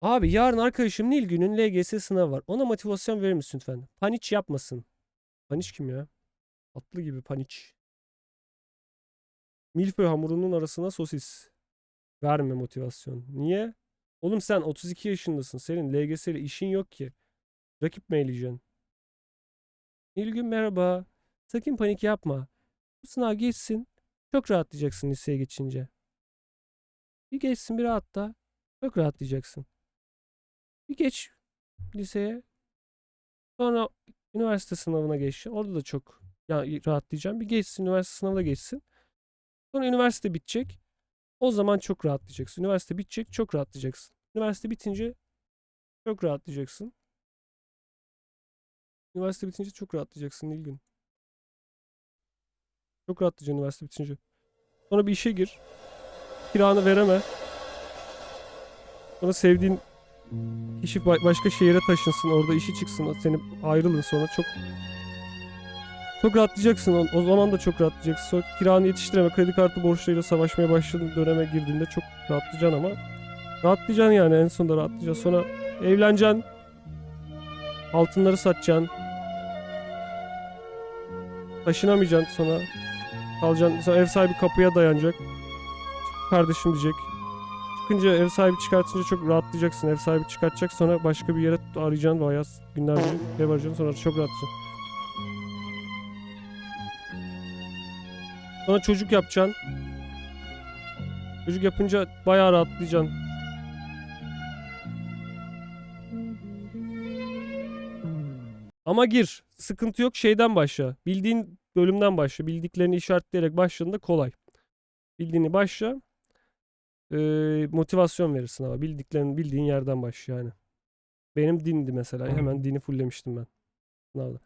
Abi yarın arkadaşım Nilgün'ün LGS sınavı var. Ona motivasyon verir misin lütfen? Paniç yapmasın. Paniç kim ya? Atlı gibi paniç. Milföy hamurunun arasına sosis. Verme motivasyon. Niye? Oğlum sen 32 yaşındasın. Senin LGS ile işin yok ki. Rakip mi eleyeceksin? Nilgün merhaba. Sakın panik yapma. Bu sınav geçsin. Çok rahatlayacaksın liseye geçince. Bir geçsin bir rahatla. Çok rahatlayacaksın. Bir geç liseye. Sonra üniversite sınavına geç. Orada da çok ya rahatlayacağım. Bir geçsin üniversite sınavına geçsin. Sonra üniversite bitecek. O zaman çok rahatlayacaksın. Üniversite bitecek, çok rahatlayacaksın. Üniversite bitince çok rahatlayacaksın. Üniversite bitince çok rahatlayacaksın Nilgün. Çok rahatlayacaksın üniversite bitince. Sonra bir işe gir. Kiranı vereme. Sonra sevdiğin kişi ba- başka şehire taşınsın. Orada işi çıksın. Seni ayrılın sonra çok çok rahatlayacaksın. O, zaman da çok rahatlayacaksın. Sonra kiranı yetiştireme, kredi kartı borçlarıyla savaşmaya başladığın döneme girdiğinde çok rahatlayacaksın ama rahatlayacaksın yani en sonunda rahatlayacaksın. Sonra evleneceksin. Altınları satacaksın. Taşınamayacaksın sonra. Kalacaksın. Sonra ev sahibi kapıya dayanacak. Kardeşim diyecek. Çıkınca ev sahibi çıkartınca çok rahatlayacaksın. Ev sahibi çıkartacak sonra başka bir yere arayacaksın bayağı binlerce ev arayacaksın sonra çok rahatlayacaksın. Sonra çocuk yapacaksın. Çocuk yapınca bayağı rahatlayacaksın. Ama gir. Sıkıntı yok şeyden başla. Bildiğin bölümden başla. Bildiklerini işaretleyerek başladığında kolay. Bildiğini başla e, motivasyon verir sınava. Bildiklerin, bildiğin yerden baş yani. Benim dindi mesela. Hemen dini fulllemiştim ben sınavda.